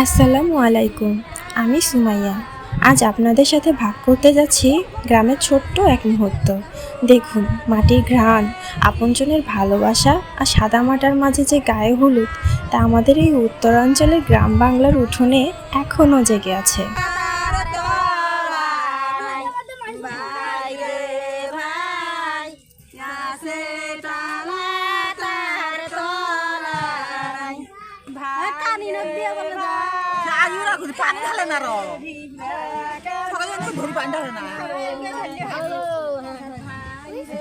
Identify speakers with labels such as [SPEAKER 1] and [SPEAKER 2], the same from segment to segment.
[SPEAKER 1] আসসালামু আলাইকুম, আমি সুমাইয়া। আজ আপনাদের সাথে ভাগ করতে যাচ্ছি গ্রামের ছোট্ট এক মুহূর্ত। দেখুন, মাটির ঘ্রাণ, আপনজনের ভালোবাসা আর সাদা মাটার মাঝে যে গায়ে হলুদ, তা আমাদের এই উত্তরাঞ্চলের গ্রাম বাংলার উঠোনে এখনও জেগে আছে।
[SPEAKER 2] পানি ঢালে না র। সবাই তো ধরি পানি ঢালে না।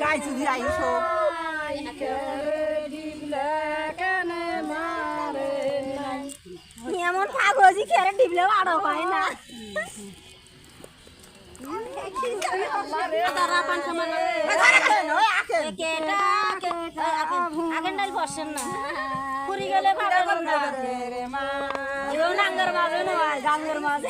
[SPEAKER 2] গাই চুদি আই সব।
[SPEAKER 3] এমন কাগজি খেয়ে ডিবলেও আরও হয় না। আগেন্ডাল বসেন না। পুরি গেলে ভালো নাঙ্গর মাঝে নয় গাঙ্গের মাঝে।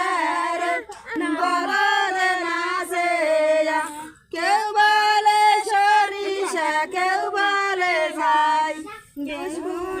[SPEAKER 4] বলে ভাই বেসবুনের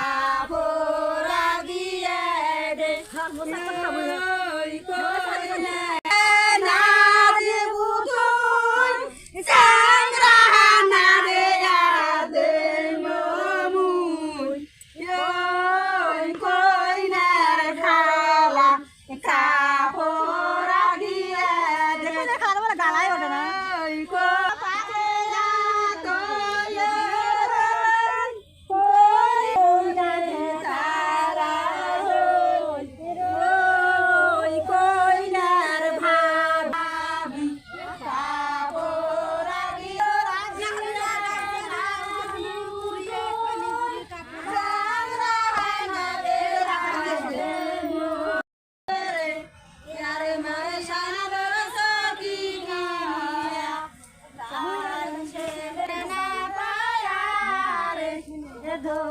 [SPEAKER 3] হল নয় মানে উপরের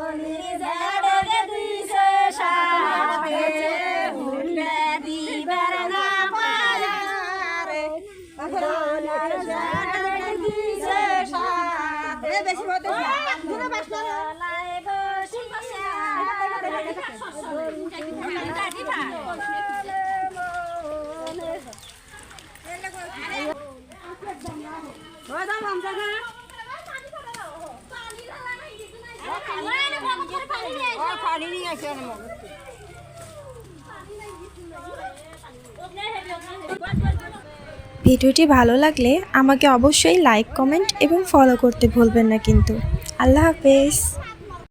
[SPEAKER 3] গুলা ধোয়া যাও ওই যাই চুল চুলখানি রেডি করে গালাই ওঠে না
[SPEAKER 2] বেশি হতে পানি নিয়ে আসে
[SPEAKER 1] ভিডিওটি ভালো লাগলে আমাকে অবশ্যই লাইক, কমেন্ট এবং ফলো করতে ভুলবেন না কিন্তু। আল্লাহ হাফেজ।